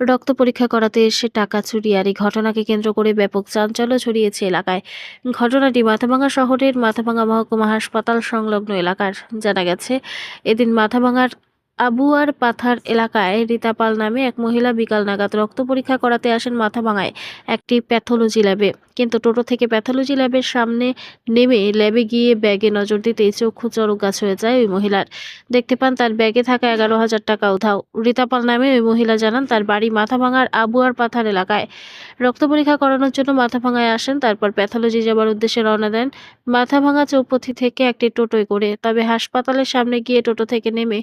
রক্ত পরীক্ষা করাতে এসে টাকা চুরি আর এই ঘটনাকে কেন্দ্র করে ব্যাপক চাঞ্চল্য ছড়িয়েছে এলাকায়। ঘটনাটি মাথাভাঙ্গা শহরের মাথাভাঙ্গা মহকুমা হাসপাতাল সংলগ্ন এলাকার। জানা গেছে, এদিন মাথাভাঙার আবুয়ার পাথার এলাকায় রীতা পাল নামে এক মহিলা বিকাল নাগাদ রক্ত পরীক্ষা করাতে আসেন মাথাভাঙায় একটি প্যাথোলজি ল্যাবে। কিন্তু টোটো থেকে প্যাথোলজি ল্যাবের সামনে নেমে ল্যাবে গিয়ে ব্যাগে নজর দিতেই চক্ষু চরক গাছ হয়ে যায় ওই মহিলার। দেখতে পান তার ব্যাগে থাকা এগারো হাজার টাকা উধাও। রীতা পাল নামে ওই মহিলা জানান তার বাড়ি মাথাভাঙার আবুয়ার পাথার এলাকায়। রক্ত পরীক্ষা করানোর জন্য মাথাভাঙায় আসেন, তারপর প্যাথোলজি যাবার উদ্দেশ্যে রওনা দেন। মাথাভাঙা চৌপথি থেকে একটি টোটোয় করে, তবে হাসপাতালের সামনে গিয়ে টোটো থেকে নেমে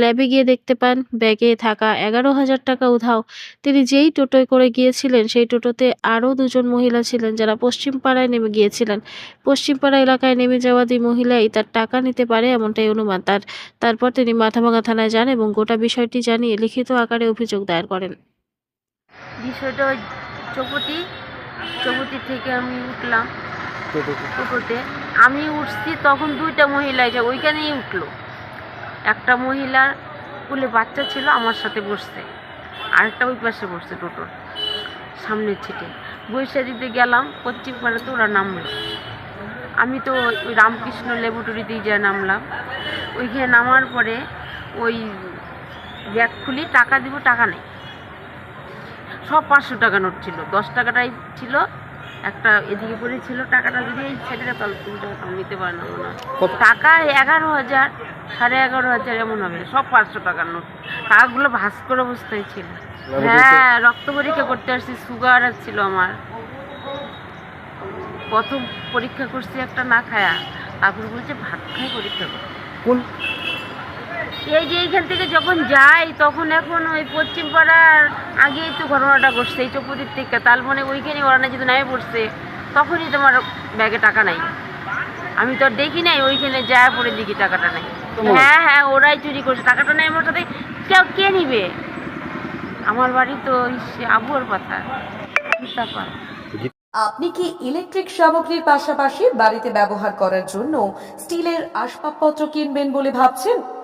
ল্যাবে গিয়ে দেখতে পান ব্যাগে থাকা এগারো হাজার টাকা উধাও। তিনি যেই টোটোয় করে গিয়েছিলেন সেই টোটোতে আরও দুজন মহিলা ছিলেন যারা পশ্চিম পাড়ায় নেমে গিয়েছিলেন। পশ্চিমপাড়া এলাকায় নেমে যাওয়া দুই মহিলাই তার টাকা নিতে পারে এমনটাই অনুমান তার। তারপর তিনি মাথাভাঙা থানায় যান এবং গোটা বিষয়টি জানিয়ে লিখিত আকারে অভিযোগ দায়ের করেন। বিষয়টা ওই চৌপতি চৌপতি থেকে আমি উঠলাম টোটোতে। আমি উঠছি তখন দুইটা মহিলা ওইখানেই উঠল। একটা মহিলার কুলে বাচ্চা ছিল, আমার সাথে বসছে। আরেকটা ওই পাশে বসছে টোটোর সামনের ছিটে। বৈশা দিতে গেলাম, পশ্চিম পাড়াতে ওরা নামলো। আমি তো ওই রামকৃষ্ণ ল্যাবরেটরিতেই যা নামলাম। ওইখানে নামার পরে ওই ব্যাগ খুলি, টাকা দিব, টাকা নেই। সব পাঁচশো টাকা নোট ছিল, দশ টাকাটাই ছিল একটা এদিকে পড়ে ছিল টাকাটা যদি এই ছেলেটা তাহলে তুমি টাকা নিতে পারে না মনে হয়। টাকা এগারো হাজার সাড়ে এগারো হাজার এমন হবে সব পাঁচশো টাকার নোট। টাকাগুলো ভাস করে অবস্থায় ছিল। হ্যাঁ রক্ত পরীক্ষা করতে আসছি সুগার ছিল আমার। প্রথম পরীক্ষা করছি একটা না খায়া তারপর বলছে ভাত খাই পরীক্ষা করতে। কোন এই যে এইখান থেকে যখন যাই তখন এখন ওই পশ্চিম পাড়ার আগেই তো ঘটনাটা ঘটছে এই চৌপতির থেকে। তার মানে ওইখানে ওরা না যদি নামে পড়ছে। তখনই তোমার ব্যাগে টাকা নাই। আমি তো আর দেখি নাই ওইখানে যায় পরে দেখি টাকাটা নাই। হ্যাঁ হ্যাঁ ওরাই চুরি করছে। টাকাটা নাই আমার সাথে। কেউ কে নিবে? আমার বাড়ি তো আবুয়ার কথা। আপনি কি ইলেকট্রিক সামগ্রীর পাশাপাশি বাড়িতে ব্যবহার করার জন্য স্টিলের আসবাবপত্র কিনবেন বলে ভাবছেন?